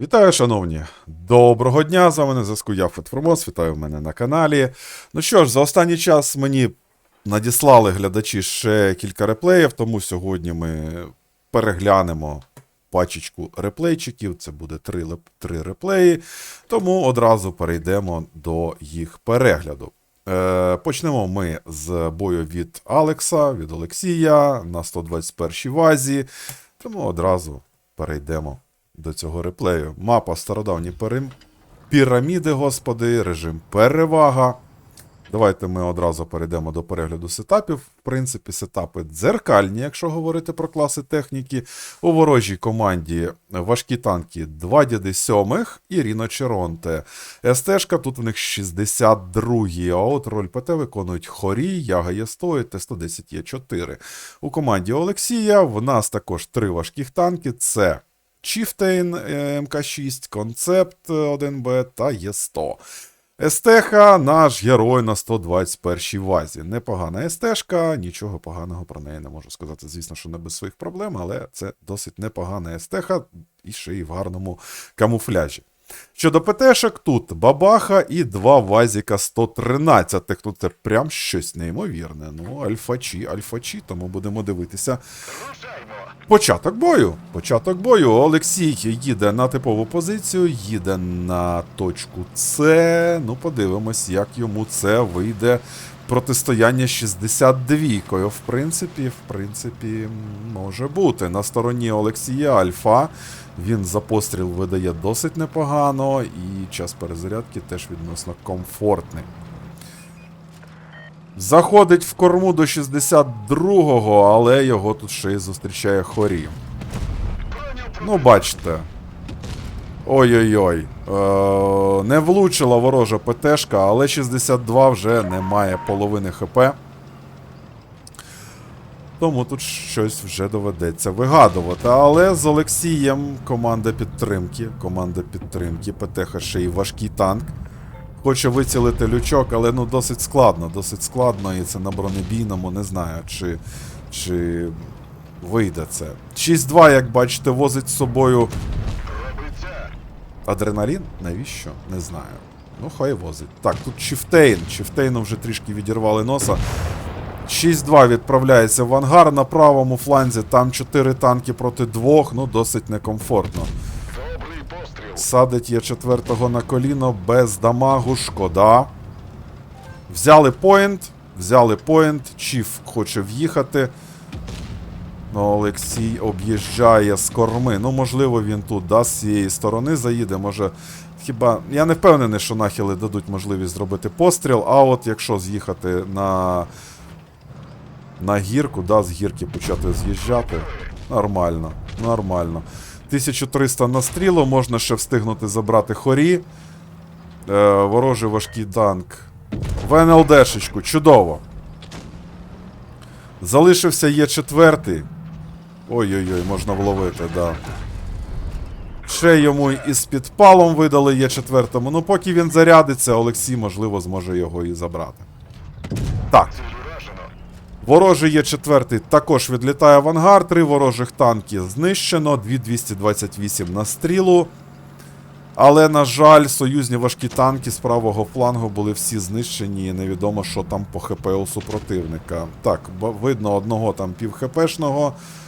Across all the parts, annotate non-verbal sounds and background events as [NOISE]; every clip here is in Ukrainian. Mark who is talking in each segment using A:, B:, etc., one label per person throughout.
A: Вітаю, шановні! Доброго дня! З вами на зв'язку я Фетформос, вітаю в мене на каналі. Ну що ж, за останній час мені надіслали глядачі ще кілька реплеїв, тому сьогодні ми переглянемо пачечку реплейчиків. Це буде три, три реплеї, тому одразу перейдемо до їх перегляду. Е, почнемо ми з бою від Алекса, від Олексія на 121 й вазі. Тому одразу перейдемо до цього реплею. Мапа стародавні перем... піраміди, господи, режим перевага. Давайте ми одразу перейдемо до перегляду сетапів. В принципі, сетапи дзеркальні, якщо говорити про класи техніки. У ворожій команді важкі танки 2 діди 7 і Ріно Черонте. СТшка тут в них 62 а от роль ПТ виконують Хорі, Яга Є100 і Т-110 Є4. У команді Олексія в нас також три важких танки. Це Chieftain е, МК6, Концепт 1Б та Є100. Естеха наш герой на 121-й вазі. Непогана естешка, нічого поганого про неї не можу сказати. Звісно, що не без своїх проблем, але це досить непогана естеха і ще й в гарному камуфляжі. Щодо ПТшок, тут бабаха і два вазіка 113. Тут це прям щось неймовірне. Ну, альфачі, альфачі, тому будемо дивитися. Початок бою. Початок бою. Олексій їде на типову позицію, їде на точку С. Ну, подивимось, як йому це вийде. Протистояння 62-кою. В принципі, в принципі, може бути. На стороні Олексія Альфа. Він за постріл видає досить непогано, і час перезарядки теж відносно комфортний. Заходить в корму до 62-го, але його тут ще й зустрічає хорі. Ну, бачите. Ой-ой-ой. Е, не влучила ворожа ПТшка, але 62 вже не має половини ХП. Тому тут щось вже доведеться вигадувати. Але з Олексієм команда підтримки. Команда підтримки. ПТХ ще й важкий танк. Хоче вицілити лючок, але ну досить складно, досить складно, і це на бронебійному, не знаю, чи, чи вийде це. 6-2, як бачите, возить з собою. Адреналін? Навіщо? Не знаю. Ну, хай возить. Так, тут Чифтейн. Чифтейну вже трішки відірвали носа. 6-2 відправляється в ангар на правому фланзі. Там 4 танки проти двох, ну досить некомфортно. Садить є четвертого на коліно без дамагу, шкода. Взяли поінт. Взяли поінт. Чіф хоче в'їхати. Ну, Олексій об'їжджає з корми. Ну, можливо, він тут да, з цієї сторони заїде. Може. Хіба. Я не впевнений, що нахили дадуть можливість зробити постріл. А от якщо з'їхати на. На гірку, да, з гірки почати з'їжджати. Нормально, нормально. 1300 на стрілу, можна ще встигнути забрати хорі. Е, ворожий важкий танк. В НЛДшечку, чудово. Залишився є четвертий. Ой-ой-ой, можна вловити, да. Ще йому із підпалом видали є четвертому. Ну, поки він зарядиться, Олексій, можливо, зможе його і забрати. Так. Ворожий є четвертий, також відлітає в ангар. Три ворожих танки знищено, 2228 на стрілу. Але, на жаль, союзні важкі танки з правого флангу були всі знищені, і невідомо, що там по ХП у супротивника. Так, видно одного там пів ХПшного. Е,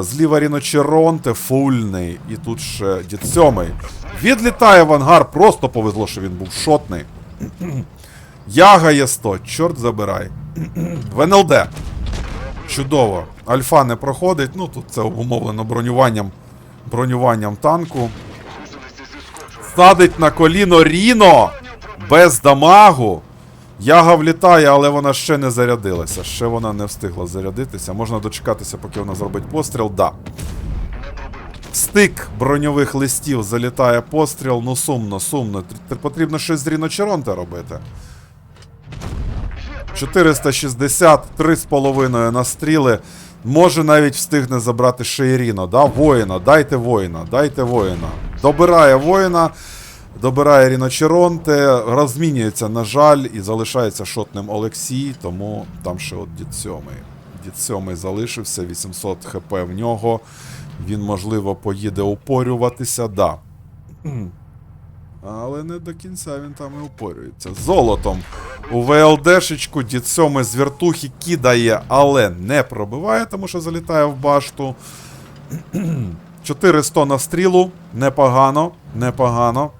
A: Зліва Ріночеронте, фульний. І тут ще дід сьомий. Відлітає в ангар, просто повезло, що він був шотний. Яга є 100, чорт забирай. В НЛД. Чудово. Альфа не проходить. Ну тут це обумовлено бронюванням, бронюванням танку. Садить на коліно Ріно без дамагу. Яга влітає, але вона ще не зарядилася. Ще вона не встигла зарядитися. Можна дочекатися, поки вона зробить постріл. Да. Стик броньових листів залітає постріл. Ну сумно, сумно. Потрібно щось з Ріночеронта робити. 460, 3,5 на стріли. Може навіть встигне забрати Шейріно. Да? Воїна, дайте воїна, дайте воїна. Добирає воїна, добирає Ріночеронте, розмінюється, на жаль, і залишається шотним Олексій, тому там ще от дід сьомий. Дід сьомий залишився, 800 хп в нього. Він, можливо, поїде упорюватися. Да. [CLEARS THROAT] Але не до кінця він там і упорюється. Золотом. У ВЛДшечку дід сьомий з вертухи кидає, але не пробиває, тому що залітає в башту. [CLEARS THROAT] 400 на стрілу. Непогано. Непогано.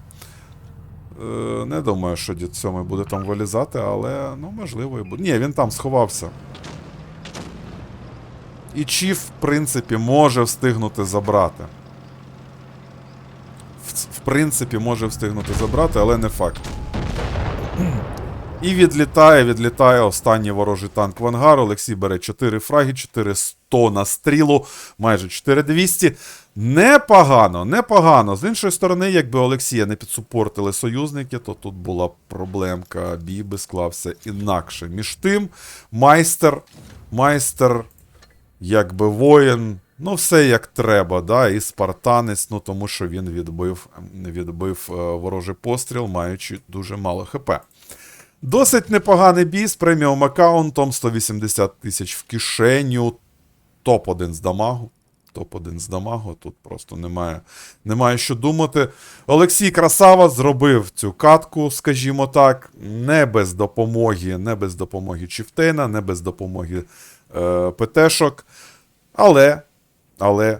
A: Е, не думаю, що дід сьомий буде там вилізати, але ну можливо і буде. Ні, він там сховався. І Чіф, в принципі, може встигнути забрати. В, в принципі, може встигнути забрати, але не факт. І відлітає, відлітає останній ворожий танк в ангар. Олексій бере 4 фраги, 400 на стрілу, майже 4200. Непогано, непогано. З іншої сторони, якби Олексія не підсупортили союзники, то тут була проблемка. Бій би склався інакше. Між тим, майстер, майстер, якби воїн, ну все як треба, да, і спартанець, ну тому що він відбив, відбив е, ворожий постріл, маючи дуже мало хп. Досить непоганий бій з преміум аккаунтом, 180 тисяч в кишеню, топ-1 з дамагу. Топ-1 з дамагу, тут просто немає, немає що думати. Олексій Красава зробив цю катку, скажімо так, не без допомоги, не без допомоги Чіфтейна, не без допомоги е, ПТшок. Але, але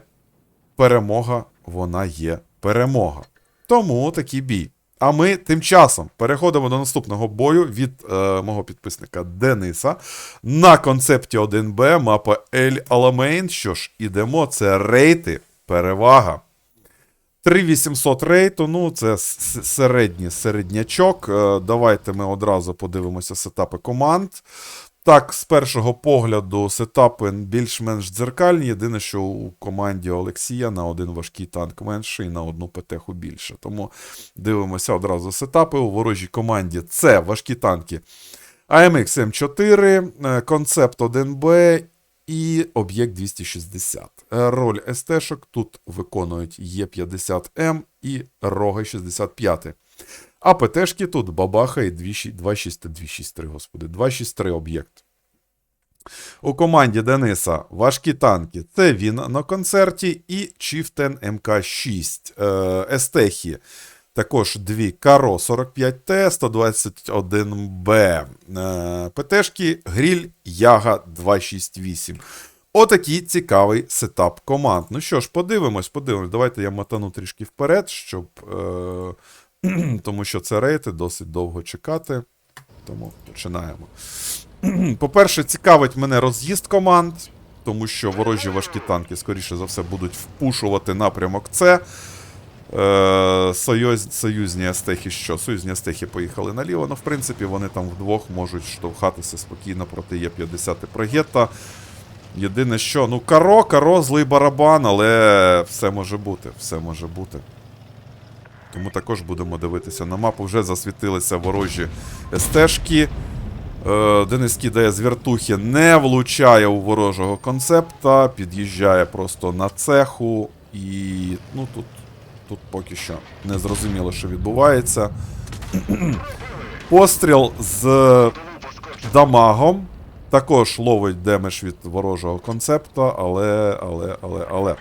A: перемога, вона є перемога. Тому такий бій. А ми тим часом переходимо до наступного бою від е, мого підписника Дениса на концепті 1Б мапа Ель Аламейн. Що ж, ідемо, це рейти, перевага. 3800 рейту, ну це середній середнячок. Е, Давайте ми одразу подивимося сетапи команд. Так, з першого погляду, сетапи більш-менш дзеркальні. Єдине, що у команді Олексія на один важкий танк менше і на одну ПТХу більше. Тому дивимося одразу сетапи. У ворожій команді це важкі танки AMX M4, е, концепт 1B і об'єкт 260. Е, Роль СТ-шок тут виконують Е50М і Роги 65. А ПТшки тут бабаха і 2.6 263, господи, 263 об'єкт. У команді Дениса важкі танки. Це він на концерті і Chieftain МК6. Е, Естехі. Також дві Каро 45Т, 121Б. Е, ПТшки Гріль Яга 268. Отакий цікавий сетап команд. Ну що ж, подивимось, подивимось. Давайте я мотану трішки вперед, щоб. Е, [CLEARS THROAT] тому що це рейти досить довго чекати. Тому починаємо. [CLEARS THROAT] По-перше, цікавить мене роз'їзд команд, тому що ворожі важкі танки, скоріше за все, будуть впушувати напрямок С. Е, союз, союзні астехи що? Союзні астехи поїхали наліво, але в принципі вони там вдвох можуть штовхатися спокійно проти Є50 прогета. Єдине, що, ну, каро, каро, злий барабан, але все може бути, все може бути. Тому також будемо дивитися на мапу. Вже засвітилися ворожі СТшки. Е, Денис кидає з вертухи, не влучає у ворожого концепта, під'їжджає просто на цеху. І ну тут, тут поки що не зрозуміло, що відбувається. [CLEARS THROAT] Постріл з дамагом. Також ловить демедж від ворожого концепта, але, але, але, але.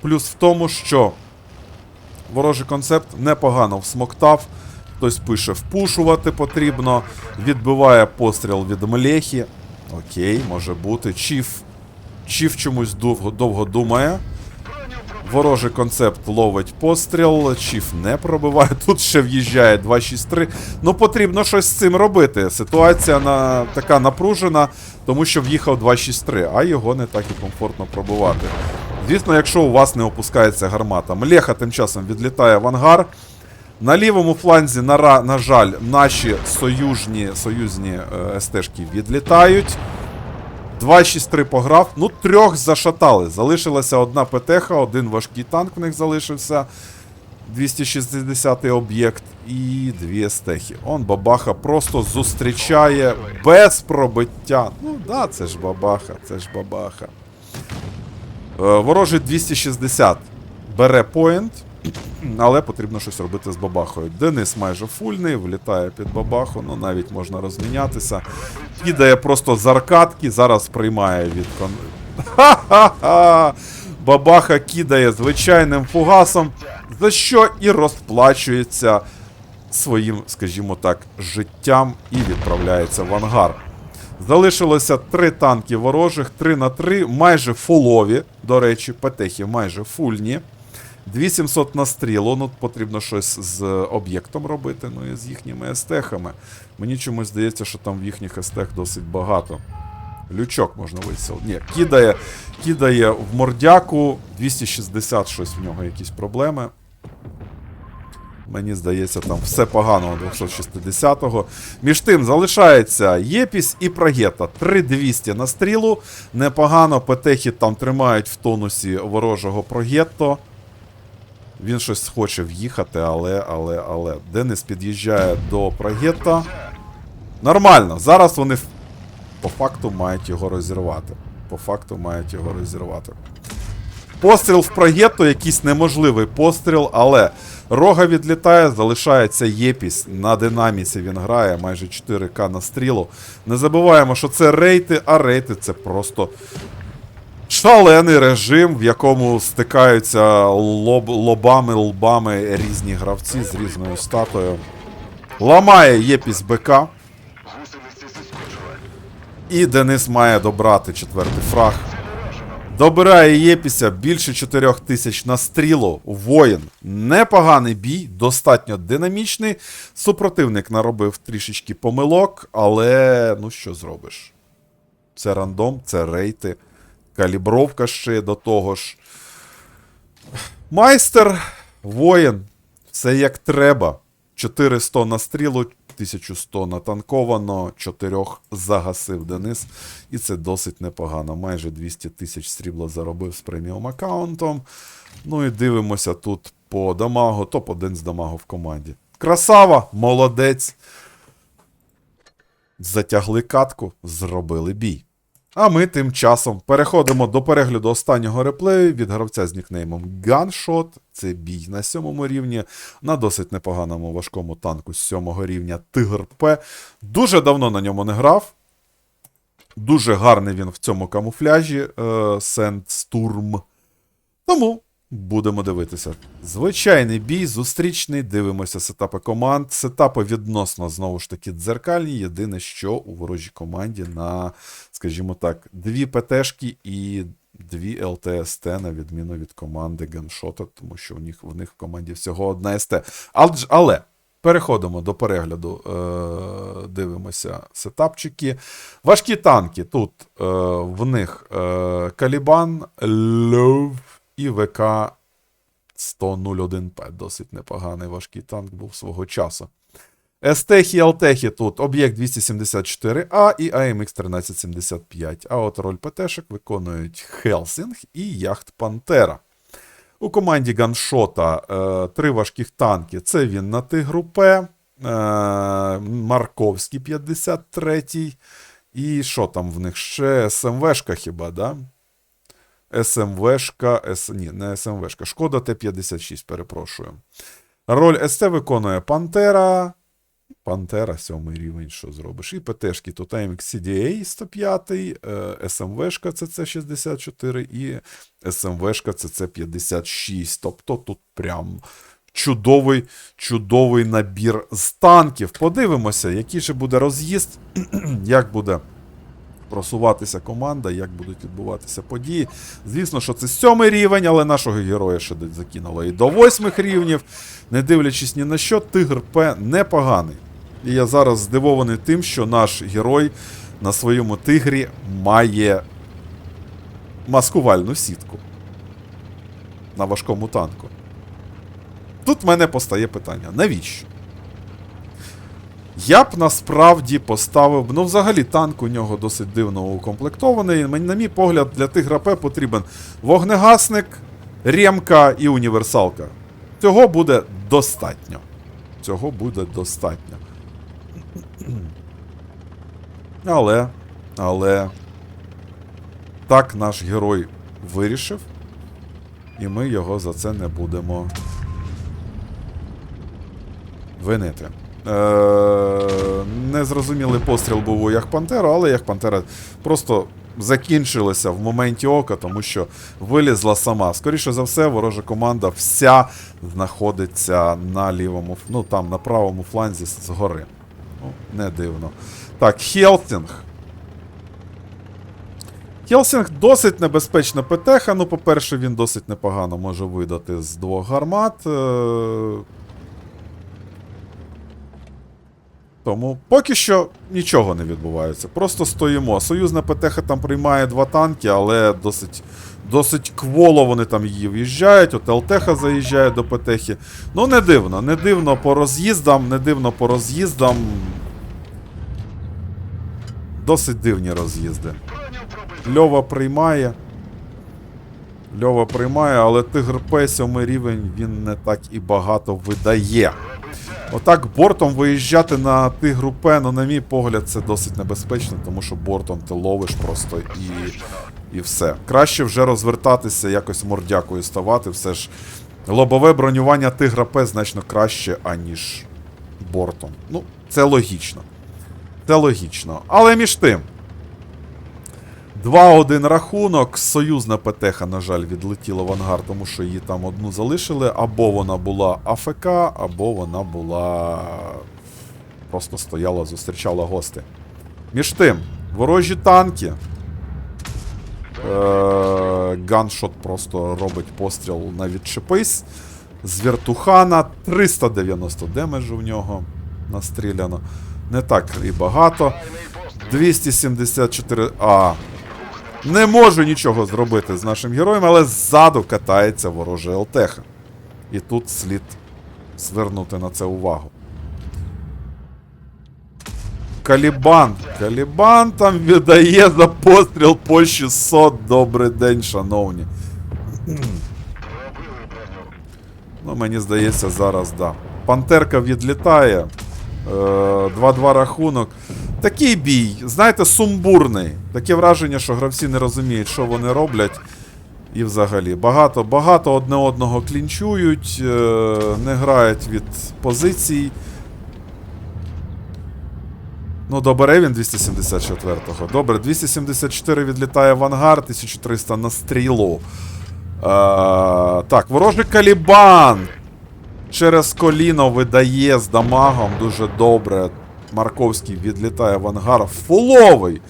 A: Плюс в тому, що ворожий концепт непогано всмоктав. Хтось пише впушувати потрібно. Відбиває постріл від Млехи. Окей, може бути. Чіф. Чіф чомусь довго, довго думає. Ворожий концепт ловить постріл, Чіф не пробиває. Тут ще в'їжджає 2-6-3. Ну, потрібно щось з цим робити. Ситуація на, така напружена, тому що в'їхав 2-6-3, а його не так і комфортно пробивати. Звісно, якщо у вас не опускається гармата. Млеха тим часом відлітає в ангар. На лівому фланзі, на, на жаль, наші союзні, союзні е, СТшки відлітають. 2-6-3 пограв. Ну, трьох зашатали. Залишилася одна ПТХ, один важкий танк в них залишився. 260 об'єкт і дві естехи. Он бабаха просто зустрічає без пробиття. Ну да, це ж бабаха, це ж бабаха. Е, Ворожий 260 бере поінт, але потрібно щось робити з бабахою. Денис майже фульний, влітає під бабаху, ну навіть можна розмінятися. Кидає просто з аркадки, зараз приймає від кон. [LAUGHS] Ха-ха-ха! Бабаха кидає звичайним фугасом. за що і розплачується своїм, скажімо так, життям і відправляється в ангар. Залишилося три танки ворожих, 3 на 3, майже фулові, до речі, петехи майже фульні. 2700 на стрілу, ну потрібно щось з об'єктом робити, ну і з їхніми естехами. Мені чомусь здається, що там в їхніх естех досить багато. Лючок можна виселити. Ні, кидає, кидає в мордяку 260 щось в нього якісь проблеми. Мені здається, там все погано 260-го. Між тим залишається Єпіс і Прагета. 3200 на стрілу. Непогано петехи там тримають в тонусі ворожого Прогетто. Він щось хоче в'їхати, але, але, але. Денис під'їжджає до Прогетта. Нормально. Зараз вони по факту мають його розірвати. По факту мають його розірвати. Постріл в прогетто, якийсь неможливий постріл, але рога відлітає, залишається єпісь. На динаміці він грає майже 4К на стрілу. Не забуваємо, що це рейти, а рейти це просто шалений режим, в якому стикаються лоб, лобами, лбами різні гравці з різною статою. Ламає єпісь БК. І Денис має добрати четвертий фраг. Добирає Єпіся більше 4 тисяч на стрілу. Воїн. Непоганий бій, достатньо динамічний. Супротивник наробив трішечки помилок, але ну що зробиш? Це рандом, це рейти, калібровка ще до того ж. Майстер, воїн, все як треба. 400 на стрілу, 1100 натанковано, 4 загасив Денис. І це досить непогано. Майже 200 тисяч срібла заробив з преміум аккаунтом. Ну і дивимося тут по дамагу, топ-1 з дамагу в команді. Красава, молодець. Затягли катку, зробили бій. А ми тим часом переходимо до перегляду останнього реплею від гравця з нікнеймом Gunshot. Це бій на сьомому рівні, на досить непоганому важкому танку з сьомого рівня Тигр П. Дуже давно на ньому не грав. Дуже гарний він в цьому камуфляжі е, Sandstorm. Тому будемо дивитися. Звичайний бій, зустрічний, дивимося сетапи команд. Сетапи відносно, знову ж таки, дзеркальні. Єдине, що у ворожій команді на, скажімо так, дві ПТшки і дві ЛТСТ, на відміну від команди Ганшота, тому що у них, в них в команді всього одна СТ. Але, переходимо до перегляду. Е, дивимося сетапчики. Важкі танки. Тут е, в них е, Калібан, Льов і ВК 101П. Досить непоганий важкий танк був свого часу. Естехи і Алтехи тут об'єкт 274А і AMX 1375. А от роль ПТшек виконують Хелсінг і Яхт Пантера. У команді Ганшота е, три важких танки. Це він на Тигру П, е, Марковський 53-й. І що там в них ще? СМВшка хіба, да? СМВшка, С... ні, не СМВшка. Шкода Т-56, перепрошую. Роль СТ виконує Пантера. Пантера, сьомий рівень, що зробиш. І ПТшки AMX CDA 105, е, СМВшка CC64 і СМВшка CC56. Тобто тут прям чудовий, чудовий набір з танків. Подивимося, який же буде роз'їзд, [CLEARS THROAT] як буде просуватися команда, як будуть відбуватися події. Звісно, що це сьомий рівень, але нашого героя ще закинуло і до восьмих рівнів. Не дивлячись ні на що, Тигр П непоганий. І я зараз здивований тим, що наш герой на своєму тигрі має маскувальну сітку на важкому танку. Тут в мене постає питання: навіщо? Я б насправді поставив. Ну, взагалі, танк у нього досить дивно укомплектований. На мій погляд, для Тигра П потрібен вогнегасник, ремка і універсалка. Цього буде достатньо. Цього буде достатньо. Але, але. Так наш герой вирішив. І ми його за це не будемо винити. Е, незрозумілий постріл був у Яхпантера, але Яхпантера просто закінчилися в моменті ока, тому що вилізла сама. Скоріше за все, ворожа команда вся знаходиться на лівому, ну там на правому фланзі згори. Ну, не дивно. Так, Хелсінг. Хелсінг досить небезпечна ПТХ. Ну, по-перше, він досить непогано може видати з двох гармат. Е, Тому поки що нічого не відбувається. Просто стоїмо. Союзна ПТХ там приймає два танки, але досить, досить кволо вони там її в'їжджають. От ЛТХ заїжджає до ПТХ. Ну, не дивно, не дивно по роз'їздам, не дивно по роз'їздам. Досить дивні роз'їзди. Льова приймає. Льова приймає, але Тигр П 7 рівень він не так і багато видає. Отак бортом виїжджати на Тигру П, ну, на мій погляд, це досить небезпечно, тому що бортом ти ловиш просто і, і все. Краще вже розвертатися, якось мордякою ставати. Все ж лобове бронювання Тигра П значно краще, аніж бортом. Ну, це логічно. Це логічно. Але між тим. 2-1 рахунок. Союзна ПТХ, на жаль, відлетіла в ангар, тому що її там одну залишили. Або вона була АФК, або вона була. Просто стояла, зустрічала гостей. Між тим, ворожі танки. Е, Ганшот просто робить постріл на відчепись. З вертухана 390 демеджу в нього настріляно. Не так і багато. 274. А. Не можу нічого зробити з нашим героєм, але ззаду катається ворожа ЛТХ. І тут слід звернути на це увагу. Калібан. Калібан там віддає за постріл по 600. Добрий день, шановні. Ну, мені здається, зараз да. Пантерка відлітає. Е, 2-2 рахунок. Такий бій, знаєте, сумбурний. Таке враження, що гравці не розуміють, що вони роблять. І взагалі, багато, багато одне одного клінчують, е, не грають від позицій. Ну, добере він 274-го. Добре, 274 відлітає в ангар, 1300 на стрілу. Е, так, ворожий Калібан. Через коліно видає з дамагом дуже добре. Марковський відлітає в ангар. Фуловий!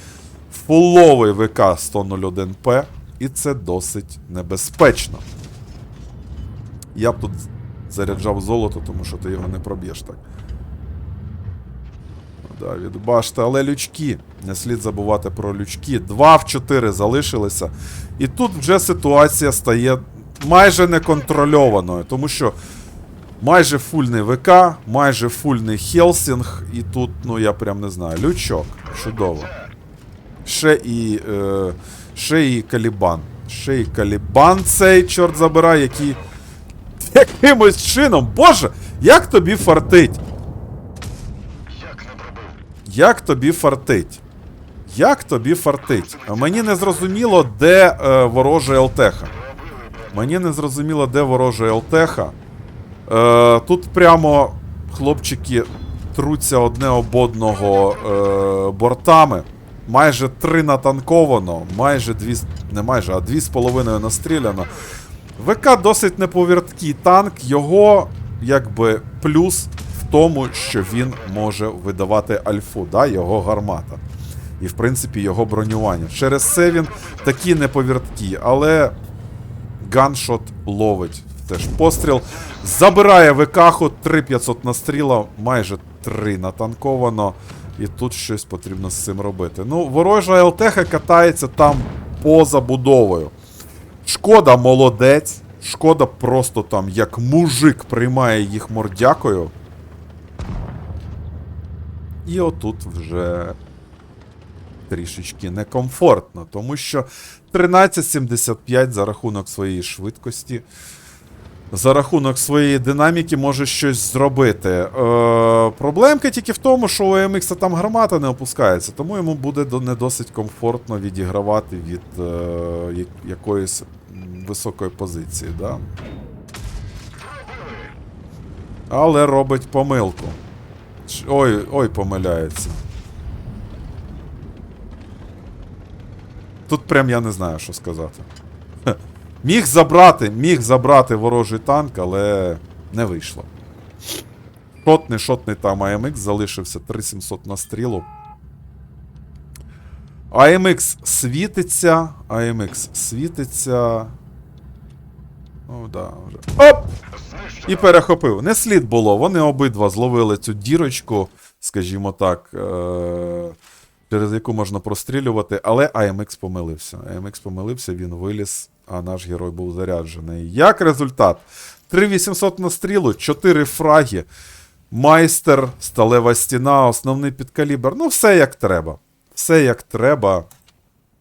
A: Фуловий ВК 101П. І це досить небезпечно. Я б тут заряджав золото, тому що ти його не проб'єш так. Да, від башти, але лючки. Не слід забувати про лючки. 2 в 4 залишилися. І тут вже ситуація стає майже неконтрольованою, тому що майже фульний ВК, майже фульний Хелсінг, і тут, ну я прям не знаю, лючок. Чудово. Ще і. Е, ще і Калібан. Ще і Калібан цей, чорт забирай, який. Якимось чином. Боже, як тобі фартить? Як тобі фартить? Як тобі фартить? Мені не зрозуміло, де е, ворожа ЛТХ. Мені не зрозуміло, де ворожа ЛТХ. Е, тут прямо хлопчики труться одне об одного е, бортами. Майже три натанковано, майже дві, не майже, а дві з половиною настріляно. ВК досить неповірткий танк, його якби плюс в тому, що він може видавати альфу, да, його гармата. І, в принципі, його бронювання. Через це він такі неповірткі, але ганшот ловить теж постріл. Забирає ВКху 3500 настріла, майже 3 натанковано. І тут щось потрібно з цим робити. Ну, ворожа ЛТХ катається там поза будовою. Шкода молодець. Шкода просто там як мужик приймає їх мордякою. І отут вже трішечки некомфортно, тому що 13.75 за рахунок своєї швидкості, за рахунок своєї динаміки може щось зробити. Е, проблемка тільки в тому, що у MX там гармата не опускається, тому йому буде не досить комфортно відігравати від е, якоїсь високої позиції. Да? Але робить помилку. Ой, ой, помиляється. тут прям я не знаю, що сказати. Міг забрати, міг забрати ворожий танк, але не вийшло. Шотний, шотний там AMX залишився 3700 на стрілу. AMX світиться. AMX світиться. О, да, вже. Оп! І перехопив. Не слід було. Вони обидва зловили цю дірочку, скажімо так, е- через яку можна прострілювати, але AMX помилився. AMX помилився, він виліз, а наш герой був заряджений. Як результат? 3800 на стрілу, 4 фраги, майстер, сталева стіна, основний підкалібр. Ну, все як треба. Все як треба.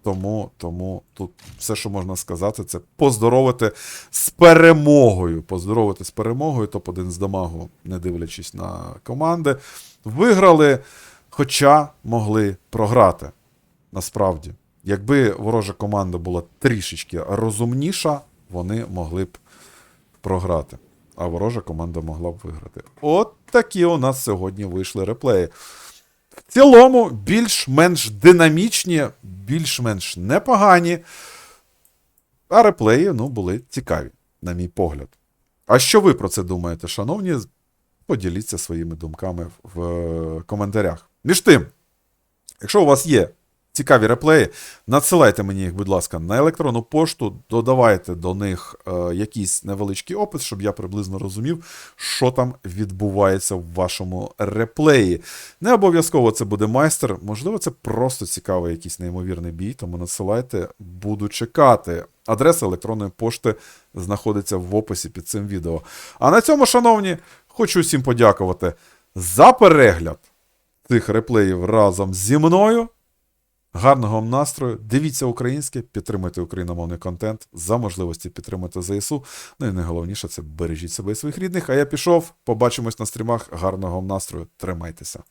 A: Тому, тому тут все, що можна сказати, це поздоровити з перемогою. Поздоровити з перемогою, топ-1 з дамагу, не дивлячись на команди. Виграли, хоча могли програти. Насправді. Якби ворожа команда була трішечки розумніша, вони могли б програти. А ворожа команда могла б виграти. От такі у нас сьогодні вийшли реплеї. В цілому, більш-менш динамічні, більш-менш непогані. А реплеї, ну, були цікаві, на мій погляд. А що ви про це думаєте, шановні? Поділіться своїми думками в е, коментарях. Між тим, якщо у вас є цікаві реплеї, надсилайте мені їх, будь ласка, на електронну пошту, додавайте до них е, якийсь невеличкий опис, щоб я приблизно розумів, що там відбувається в вашому реплеї. Не обов'язково це буде майстер, можливо, це просто цікавий якийсь неймовірний бій, тому надсилайте, буду чекати. Адреса електронної пошти знаходиться в описі під цим відео. А на цьому, шановні, хочу всім подякувати за перегляд цих реплеїв разом зі мною. Гарного вам настрою, дивіться українське, підтримуйте україномовний контент, за можливості підтримуйте ЗСУ. Ну і найголовніше це бережіть себе і своїх рідних. А я пішов. Побачимось на стрімах. Гарного вам настрою. Тримайтеся.